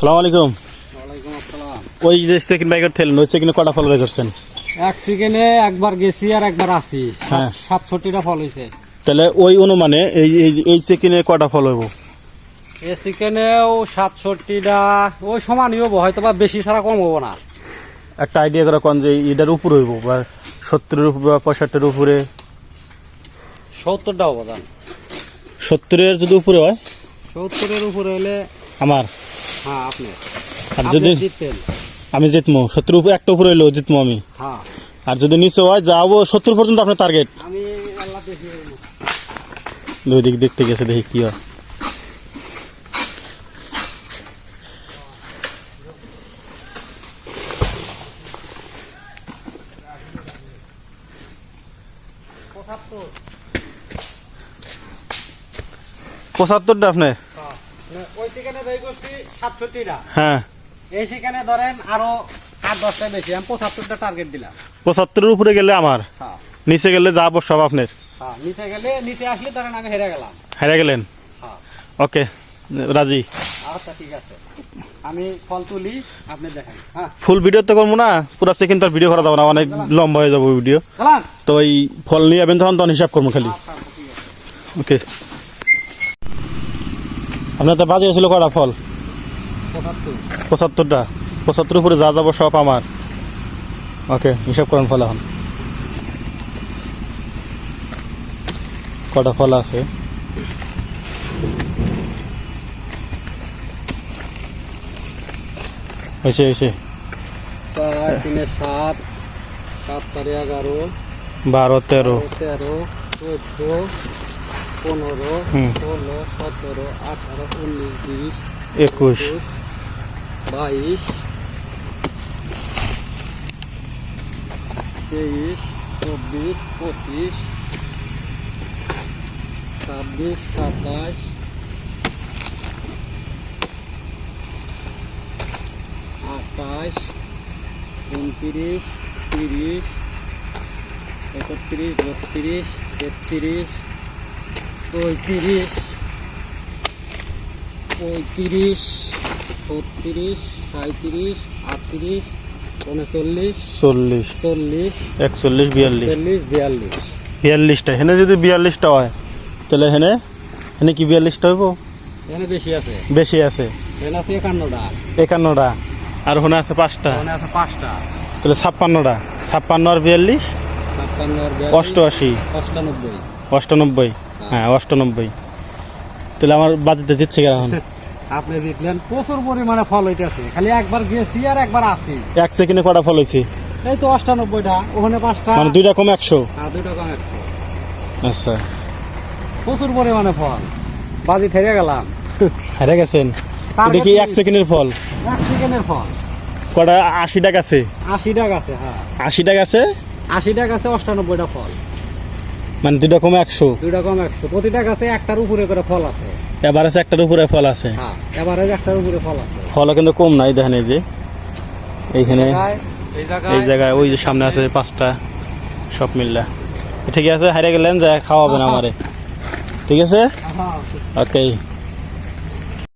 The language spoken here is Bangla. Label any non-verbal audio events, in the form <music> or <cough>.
সালাম আলাইকুম। ওই যে সেকেন্ড বাইকের থেলেন ওই সেকেন্ডে কটা ফল বের করছেন? এক সেকেন্ডে একবার গেছি আর একবার আসি। হ্যাঁ। সাতষট্টিটা ফল হয়েছে তাহলে ওই অনুমানে এই এই- এই সেকেন্ডে কটা ফল হইব? এ চিকেনেও সাতষট্টিটা ওই সমানই হব হয়তো বা বেশি ছাড়া কম হব না। একটা আইডিয়া করে কোন যে এটার উপর হইব বা সত্তরের উপর বা পঁয়ষট্টির উপরে? সত্তরটা হব সত্তরের যদি উপরে হয়? সত্তরের উপরে হলে আমার। হ্যাঁ আপনি। আর যদি আমি জিতমো সত্তর উপরে একটা উপরে হইলেও জিতমো আমি। হ্যাঁ। আর যদি নিচে হয় যাব সত্তর পর্যন্ত আপনার টার্গেট আমি দুই দিক দেখতে গেছে দেখি কি হয়। পঁচাত্তর। পঁচাত্তরটা আপনি। মানে ওই করছি সাতষট্টিটা। হ্যাঁ। এই চিকেনে ধরেন আরও আট দশটা বেশি আমি পঁচাত্তরটা টার্গেট দিলাম। পঁচাত্তরের উপরে গেলে আমার? হ্যাঁ। নিচে গেলে যাব সব আপনার? হ্যাঁ নিচে গেলে নিচে আসলে ধরেন আমি হেরে গেলাম। হেরে গেলেন? হ্যাঁ। ওকে রাজি। আচ্ছা ঠিক আছে। আমি ফল তুলি আপনি দেখেন। হ্যাঁ। ফুল ভিডিও তো করব না পুরো সেকেন্ড তার ভিডিও করা যাবে না অনেক লম্বা হয়ে যাবে ভিডিও। তো এই ফল নিয়ে যাবেন তখন তখন হিসাব করব খালি। আচ্ছা আছে। ওকে। আপনার তো বাজে ছিল কটা ফল? পঁচাত্তর পঁচাত্তরটা। পঁচাত্তর উপরে যা যাব সব আমার। ওকে হিসাব করেন ফল এখন। কটা ফল আছে? হয়েছে হয়েছে। সাত সাত চারে এগারো। বারো তেরো। তেরো চোদ্দ পনেরো। ষোলো সতেরো আঠারো উনিশ বিশ একুশ বাইশ তেইশ চব্বিশ পঁচিশ ছাব্বিশ সাতাশ আঠাশ উনত্রিশ তিরিশ একত্রিশ বত্রিশ তেত্রিশ চৌত্রিশ পঁয়ত্রিশ ছত্রিশ সাঁত্রিশ আটত্রিশ উনচল্লিশ চল্লিশ। চল্লিশ একচল্লিশ বিয়াল্লিশ। চল্লিশ বিয়াল্লিশ। বিয়াল্লিশটা। হেনে যদি বিয়াল্লিশটা হয় তাহলে হেনে হেনে কি বিয়াল্লিশটা হইব? এখানে বেশি আছে। বেশি আছে। এখানে আছে একান্নটা। একান্নটা। আর ওখানে আছে পাঁচটা। এখানে আছে পাঁচটা। তাহলে ছাপ্পান্নটা। ছাপ্পান্ন আর বিয়াল্লিশ? ছাপ্পান্ন আর অষ্টআশি। অষ্টানব্বই। অষ্টানব্বই। হ্যাঁ। অষ্টানব্বই। তাহলে আমার বাজেটে জিতছে কেন এখন? <laughs> আপনি জিতলেন প্রচুর পরিমাণে ফল হইতেছে। খালি একবার গেছি আর একবার আসি। এক সেকেন্ডে কটা ফল হয়েছে এই তো অষ্টানব্বইটা ওখানে পাঁচটা। মানে দুইটা কম একশো? আর দুইটা কম একশো। আচ্ছা। প্রচুর পরিমাণে ফল। বাজি ফেরে গেলাম। <laughs> হেরে গেছেন? এটা কি এক সেকেন্ডের ফল? এক সেকেন্ডের ফল। কটা আশি টাকা আছে? আশি টাকা আছে হ্যাঁ। আশি টাকা আছে? আশি টাকা আছে অষ্টানব্বইটা ফল। মানে দুই রকম একশো। দুই রকম একশো। প্রতিটা গাছে একটার উপরে করে ফল আছে। এভারেজ একটার উপরে ফল আছে। হ্যাঁ এবারে একটার উপরে ফল আছে। ফলও কিন্তু কম নাই দেখেন এই যে। এইখানে এই জায়গায় ওই যে সামনে আছে পাঁচটা সব মিললা। ঠিক আছে হারিয়ে গেলেন যে খাওয়াবেন আমারে। ঠিক আছে? হ্যাঁ, ওকে